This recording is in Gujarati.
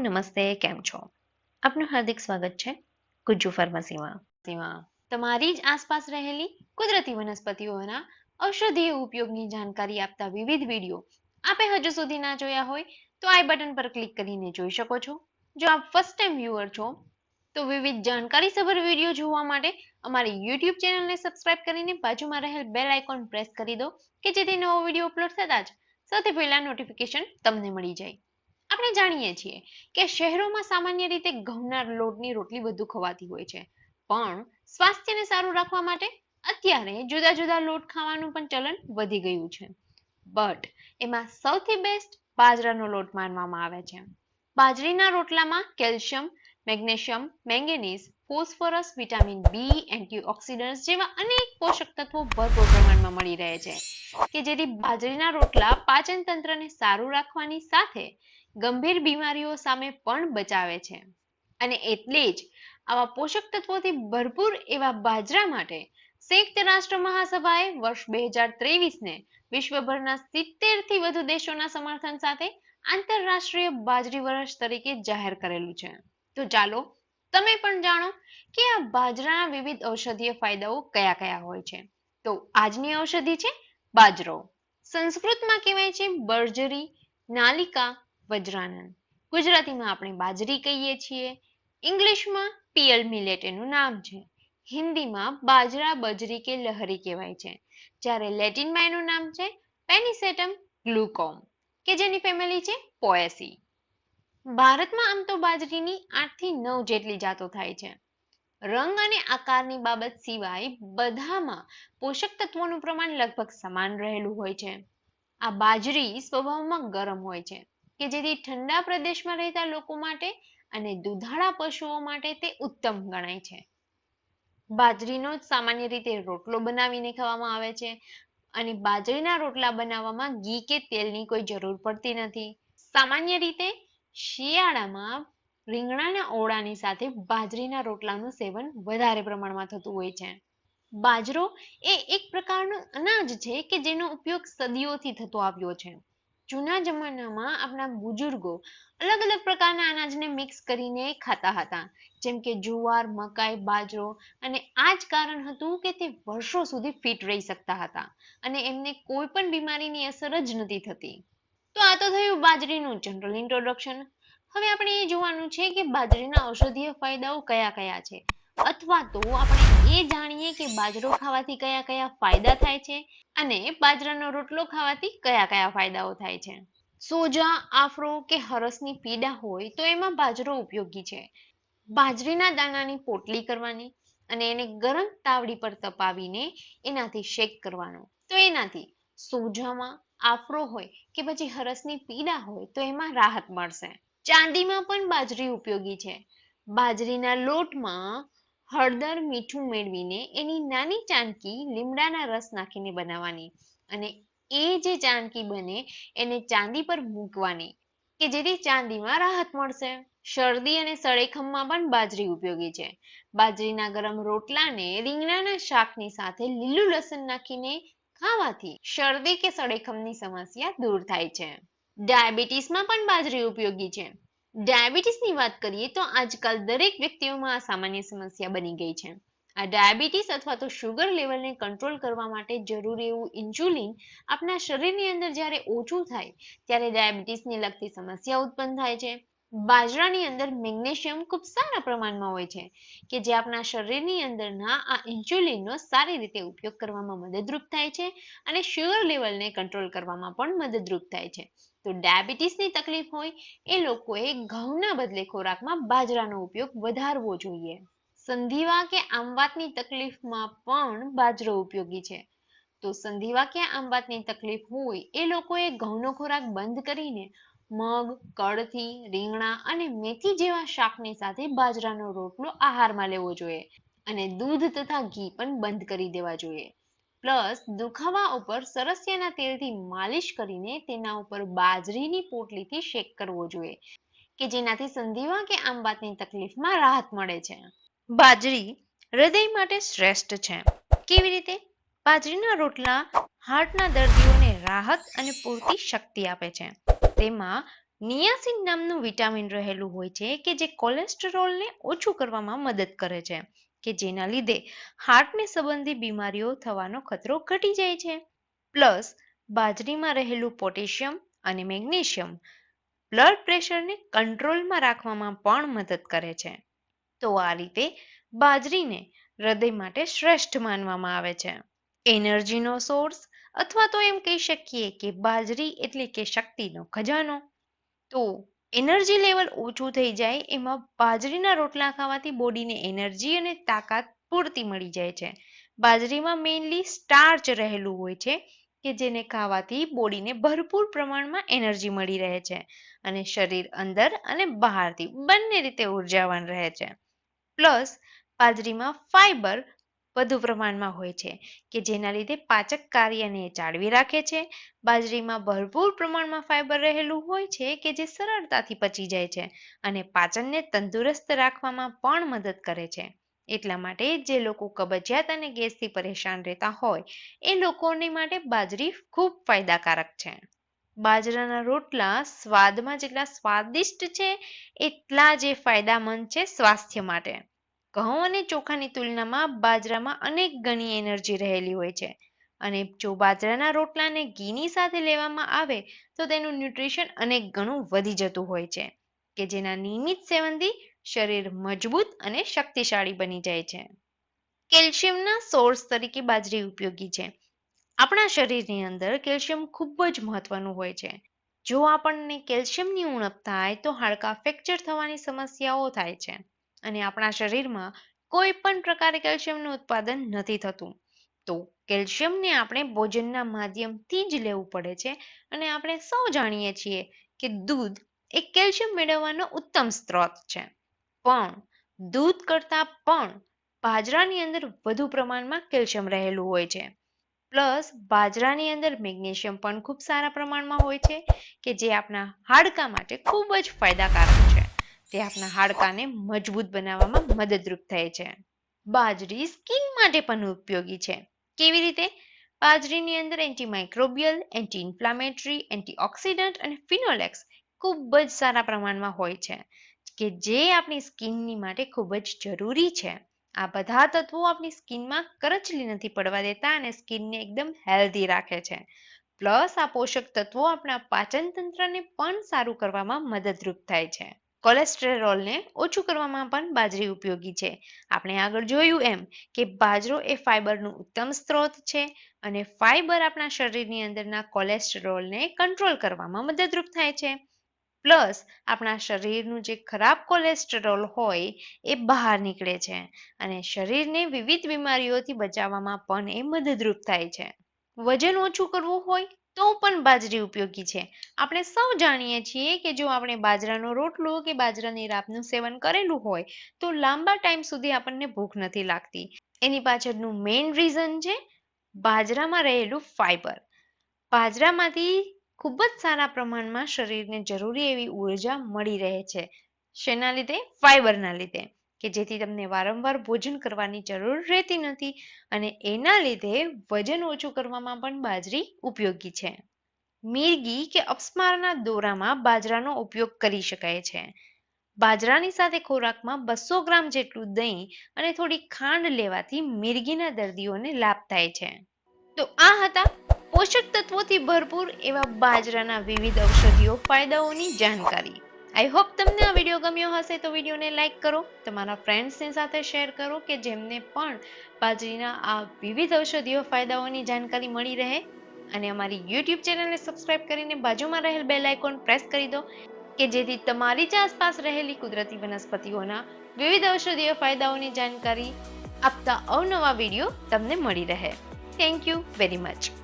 નમસ્તે, કેમ છો? આપનું હાર્દિક સ્વાગત છે ગુજ્જુ ફાર્મસીમાં. તમારી જ આસપાસ રહેલી કુદરતી વનસ્પતિઓના ઔષધીય ઉપયોગની જાણકારી આપતા વિવિધ વીડિયો આપે હજુ સુધી ના જોયા હોય તો આઈ બટન પર ક્લિક કરીને જોઈ શકો છો. જો આપ ફર્સ્ટ ટાઈમ વ્યુઅર છો, તો વિવિધ જાણકારી સભર વીડિયો જોવા માટે અમારી યુટ્યુબ ચેનલને સબસ્ક્રાઇબ કરીને બાજુમાં રહેલ બેલ આઇકોન પ્રેસ કરી દો કે જેથી નવો વીડિયો અપલોડ થતા જ સૌથી પહેલા નોટિફિકેશન તમને મળી જાય. આપણે જાણીએ છીએ કે શહેરોમાં સામાન્ય રીતે ઘઉંના લોટની રોટલી વધુ ખવાતી હોય છે. પણ સ્વાસ્થ્યને સારું રાખવા માટે અત્યારે જુદા જુદા લોટ ખાવાનું પણ ચલન વધી ગયું છે. બટ એમાં સૌથી બેસ્ટ બાજરાનો લોટ માનવામાં આવે છે. બાજરીના રોટલામાં calcium, magnesium, manganese, phosphorus, vitamin B antioxidants જેવા અનેક પોષક તત્વો ભરપૂર પ્રમાણમાં મળી રહે છે. કે જેથી બાજરીના રોટલા પાચન તંત્રને સારું રાખવાની સાથે ગંભીર બીમારીઓ સામે પણ બચાવે છે. અને એટલે જ આવા પોષક તત્વોથી ભરપૂર એવા બાજરા માટે સંયુક્ત રાષ્ટ્ર મહાસભાએ વર્ષ બે હજાર ત્રેવીસને વિશ્વભરના સિત્તેરથી વધુ દેશોના સમર્થન સાથે આંતરરાષ્ટ્રીય બાજરી વર્ષ તરીકે જાહેર કરેલું છે. તો ચાલો, તમે પણ જાણો કે આ બાજરાના વિવિધ ઔષધીય ફાયદાઓ કયા કયા હોય છે. તો આજની ઔષધિ છે બાજરો. સંસ્કૃતમાં કહેવાય છે બર્જરી નાલિકા વજ્રાનન ગુજરાતીમાં આપણે બાજરી કહીએ છીએ. ઇંગ્લિશમાં પિયલ મિલેટ એનું નામ છે. હિન્દીમાં બાજરા, બજરી કે લહરી કહેવાય છે. જ્યારે લેટિનમાં એનું નામ છે પેનિસેટમ ગ્લુકોમ, કે જેની ફેમિલી છે પોએસી. ભારતમાં આમ તો બાજરીની આઠથી નવ જેટલી જાતો થાય છે. રંગ અને આકારની બાબત સિવાય બધામાં પોષક તત્વોનું પ્રમાણ લગભગ સમાન રહેલું હોય છે. આ બાજરી સ્વભાવમાં ગરમ હોય છે. કે જેથી ઠંડા પ્રદેશમાં રહેતા લોકો માટે અને દુધાળા પશુઓ માટે તે ઉત્તમ ગણાય છે. બાજરીનો સામાન્ય રીતે રોટલો બનાવીને ખાવામાં આવે છે અને બાજરીના રોટલા બનાવવામાં ઘી કે તેલની કોઈ જરૂર પડતી નથી. સામાન્ય રીતે શિયાળામાં રીંગણાના ઓળાની સાથે બાજરીના રોટલાનું સેવન વધારે પ્રમાણમાં થતું હોય છે. બાજરો એ એક પ્રકારનું અનાજ છે કે જેનો ઉપયોગ સદીઓથી થતો આવ્યો છે. જૂના જમાનામાં આપણા બુજુર્ગો અલગ અલગ પ્રકારના અનાજને મિક્સ કરીને ખાતા હતા. જેમ કે જુવાર, મકાઈ, બાજરો અને આ જ કારણ હતું કે તે વર્ષો સુધી ફિટ રહી શકતા હતા અને એમને કોઈ પણ બીમારીની અસર જ નથી થતી. તો આ તો થયું બાજરીનું જનરલ ઇન્ટ્રોડક્શન હવે આપણે એ જોવાનું છે કે બાજરીના ઔષધીય ફાયદાઓ કયા કયા છે. અથવા તો આપણે એ જાણીએ કે બાજરો ખાવાથી કયા કયા ફાયદા થાય છે અને બાજરાનો રોટલો ખાવાથી કયા કયા ફાયદાઓ થાય છે. સોજા, આફરો કે હરસની પીડા હોય તો એમાં બાજરો ઉપયોગી છે. બાજરીના દાણાની પોટલી કરવાની અને એને ગરમ તાવડી પર તપાવીને એનાથી શેક કરવાનો. તો એનાથી સોજામાં આફરો હોય કે પછી હરસની પીડા હોય તો એમાં રાહત મળશે. ચાંદીમાં પણ બાજરી ઉપયોગી છે. બાજરીના લોટમાં હળદર મીઠું મેળવીને એની નાની ચાંદકી લીમડાના રસ નાખીને બનાવવાની અને એ જે ચાંદકી બને એને ચાંદી પર મૂકવાની કે જેથી ચાંદીમાં રાહત મળશે. શરદી અને સળેખમમાં પણ બાજરી ઉપયોગી છે. બાજરીના ગરમ રોટલાને રીંગણાના શાકની સાથે લીલું લસણ નાખીને ખાવાથી શરદી કે સળેખમની સમસ્યા દૂર થાય છે. ડાયાબિટીસમાં પણ બાજરી ઉપયોગી છે. ડાયાબિટીસની વાત કરીએ તો આજકાલ દરેક વ્યક્તિઓમાં આ સામાન્ય સમસ્યા બની ગઈ છે. આ ડાયાબિટીસ અથવા તો શુગર લેવલને કંટ્રોલ કરવા માટે જરૂરી એવું ઇન્સ્યુલિન આપણા શરીરની અંદર જ્યારે ઓછું થાય, ત્યારે ડાયાબિટીસને લગતી સમસ્યા ઉત્પન્ન થાય છે. બાજરાની અંદર મેગ્નેશિયમ ખૂબ સારા પ્રમાણમાં હોય છે, કે જે આપણા શરીરની અંદરના આ ઇન્સ્યુલિનનો સારી રીતે ઉપયોગ કરવામાં મદદરૂપ થાય છે અને શુગર લેવલને કંટ્રોલ કરવામાં પણ મદદરૂપ થાય છે. તો ડાયાબિટીસની તકલીફ હોય, એ લોકોએ ઘઉંના બદલે ખોરાકમાં બાજરાનો ઉપયોગ વધારવો જોઈએ. સંધિવા કે આમવાતની તકલીફમાં પણ બાજરો ઉપયોગી છે. તો સંધિવા કે આમવાતની તકલીફ હોય, એ લોકોએ ઘઉંનો ખોરાક બંધ કરીને મગ, કળથી, રીંગણા અને મેથી જેવા શાકની સાથે બાજરાનો રોટલો આહારમાં લેવો જોઈએ અને દૂધ તથા ઘી પણ બંધ કરી દેવા જોઈએ. પ્લસ દુખાવા ઉપર સરસિયાના તેલથી માલિશ કરીને તેના ઉપર બાજરીની પોટલીથી શેક કરવો જોઈએ, કે જેનાથી સંધિવા કે આંબાતની તકલીફમાં રાહત મળે છે. બાજરી હૃદય માટે શ્રેષ્ઠ છે. કેવી રીતે? બાજરીના રોટલા હાર્ટના દર્દીઓને રાહત અને પૂરતી શક્તિ આપે છે. તેમાં નિયાસિન નામનું વિટામિન રહેલું હોય છે, કે જે કોલેસ્ટેરોલને ઓછું કરવામાં મદદ કરે છે. કે જેના લીધે હાર્ટને સંબંધી બીમારીઓ થવાનો ખતરો ઘટી જાય છે. પ્લસ બાજરીમાં રહેલું પોટેશિયમ અને મેગ્નેશિયમ બ્લડ પ્રેશરને કંટ્રોલમાં રાખવામાં પણ મદદ કરે છે. તો આ રીતે બાજરીને હૃદય માટે શ્રેષ્ઠ માનવામાં આવે છે. એનર્જીનો સોર્સ અથવા તો એમ કહી શકીએ કે બાજરી એટલે કે શક્તિનો ખજાનો. તો એનર્જી લેવલ ઓછું થઈ જાય, એમાં બાજરીના રોટલા ખાવાથી બોડીને એનર્જી અને તાકાત પૂરતી મળી જાય છે. બાજરીમાં મેઇનલી સ્ટાર્ચ રહેલું હોય છે, કે જેને ખાવાથી બોડીને ભરપૂર પ્રમાણમાં એનર્જી મળી રહે છે અને શરીર અંદર અને બહારથી બંને રીતે ઉર્જાવાન રહે છે. પ્લસ બાજરીમાં ફાઈબર વધુ પ્રમાણમાં હોય છે, કે જેના લીધે પાચક કાર્યને જાળવી રાખે છે. બાજરીમાં ભરપૂર પ્રમાણમાં ફાઈબર રહેલું હોય છે, કે જે સરળતાથી પચી જાય છે અને પાચનને તંદુરસ્ત રાખવામાં પણ મદદ કરે છે. એટલા માટે જે લોકો કબજિયાત અને ગેસથી પરેશાન રહેતા હોય, એ લોકોની માટે બાજરી ખૂબ ફાયદાકારક છે. બાજરાના રોટલા સ્વાદમાં જેટલા સ્વાદિષ્ટ છે, એટલા જે ફાયદામંદ છે સ્વાસ્થ્ય માટે. ઘઉં અને ચોખાની તુલનામાં બાજરામાં અનેક ગણી એનર્જી રહેલી હોય છે. અને જો બાજરાના રોટલાને ઘીની સાથે લેવામાં આવે, તો તેનું ન્યુટ્રિશન અનેક ગણું વધી જતું હોય છે, કે જેના નિયમિત સેવનથી શરીર મજબૂત અને શક્તિશાળી બની જાય છે. કેલ્શિયમના સોર્સ તરીકે બાજરી ઉપયોગી છે. આપણા શરીરની અંદર કેલ્શિયમ ખૂબ જ મહત્વનું હોય છે. જો આપણને કેલ્શિયમની ઉણપ થાય, તો હાડકાં ફ્રેક્ચર થવાની સમસ્યાઓ થાય છે. અને આપણા શરીરમાં કોઈ પણ પ્રકારે કેલ્શિયમનું ઉત્પાદન નથી થતું. તો કેલ્શિયમને આપણે ભોજનના માધ્યમથી જ લેવું પડે છે અને આપણે સૌ જાણીએ છીએ કે દૂધ એ કેલ્શિયમ મેળવવાનો ઉત્તમ સ્ત્રોત છે. પણ દૂધ કરતાં પણ બાજરાની અંદર વધુ પ્રમાણમાં કેલ્શિયમ રહેલું હોય છે. પ્લસ બાજરાની અંદર મેગ્નેશિયમ પણ ખૂબ સારા પ્રમાણમાં હોય છે કે જે આપણા હાડકા માટે ખૂબ જ ફાયદાકારક છે. તે આપણા હાડકાને મજબૂત બનાવવામાં મદદરૂપ થાય છે. બાજરી સ્કિન માટે પણ ઉપયોગી છે. કેવી રીતે? બાજરીની અંદર એન્ટીમાઇક્રોબિયલ એન્ટી ઇન્ફ્લામેટરી એન્ટીઓક્સિડન્ટ અને ફિનોલેક્સ ખૂબ જ સારા પ્રમાણમાં હોય છે, કે જે આપણી સ્કિનની માટે ખૂબ જ જરૂરી છે. આ બધા તત્વો આપણી સ્કિનમાં કરચલી નથી પડવા દેતા અને સ્કિનને એકદમ હેલ્ધી રાખે છે. પ્લસ આ પોષક તત્વો આપણા પાચન તંત્રને પણ સારું કરવામાં મદદરૂપ થાય છે. કોલેસ્ટેરોલને ઓછું કરવામાં પણ બાજરી ઉપયોગી છે. આપણે આગળ જોયું એમ કે બાજરો એ ફાઈબરનું ઉત્તમ સ્ત્રોત છે અને ફાઈબર આપણા શરીરની અંદરના કોલેસ્ટેરોલને કંટ્રોલ કરવામાં મદદરૂપ થાય છે. પ્લસ, આપણા શરીરનું જે ખરાબ કોલેસ્ટેરોલ હોય એ બહાર નીકળે છે અને શરીરને વિવિધ બીમારીઓથી બચાવવામાં પણ એ મદદરૂપ થાય છે. વજન ઓછું કરવું હોય તો પણ બાજરી ઉપયોગી છે. આપણે સૌ જાણીએ છીએ કે જો આપણે બાજરાનો રોટલો કે બાજરાની રાપનું સેવન કરેલું હોય, તો લાંબા ટાઈમ સુધી આપણને ભૂખ નથી લાગતી. એની પાછળનું મેઇન રીઝન છે બાજરામાં રહેલું ફાઈબર. બાજરામાંથી ખૂબ જ સારા પ્રમાણમાં શરીરને જરૂરી એવી ઊર્જા મળી રહે છે. શેના લીધે? ફાઈબરના લીધે. કે જેથી તમને વારંવાર ભોજન કરવાની જરૂર રહેતી નથી અને એના લીધે વજન ઓછું કરવામાં પણ બાજરી ઉપયોગી છે. મિરગી કે અપસ્મારના દોરામાં બાજરાનો ઉપયોગ કરી શકાય છે. બાજરાની સાથે ખોરાકમાં બસો ગ્રામ જેટલું દહીં અને થોડી ખાંડ લેવાથી મિરગીના દર્દીઓને લાભ થાય છે. તો આ હતા પોષક તત્વોથી ભરપૂર એવા બાજરાના વિવિધ ઔષધિઓ, ફાયદાઓની જાણકારી. આઈ હોપ તમને આ વીડિયો ગમ્યો હશે તો વિડીયોને લાઇક કરો, તમારા ફ્રેન્ડ્સની સાથે શેર કરો કે જેમને પણ બાજરીના આ વિવિધ ઔષધિઓ ફાયદાઓની જાણકારી મળી રહે. અને અમારી યુટ્યુબ ચેનલને સબસ્ક્રાઇબ કરીને બાજુમાં રહેલ બેલ આઇકોન પ્રેસ કરી દો, કે જેથી તમારી જ આસપાસ રહેલી કુદરતી વનસ્પતિઓના વિવિધ ઔષધીય ફાયદાઓની જાણકારી આપતા અવનવા વીડિયો તમને મળી રહે. Thank you very much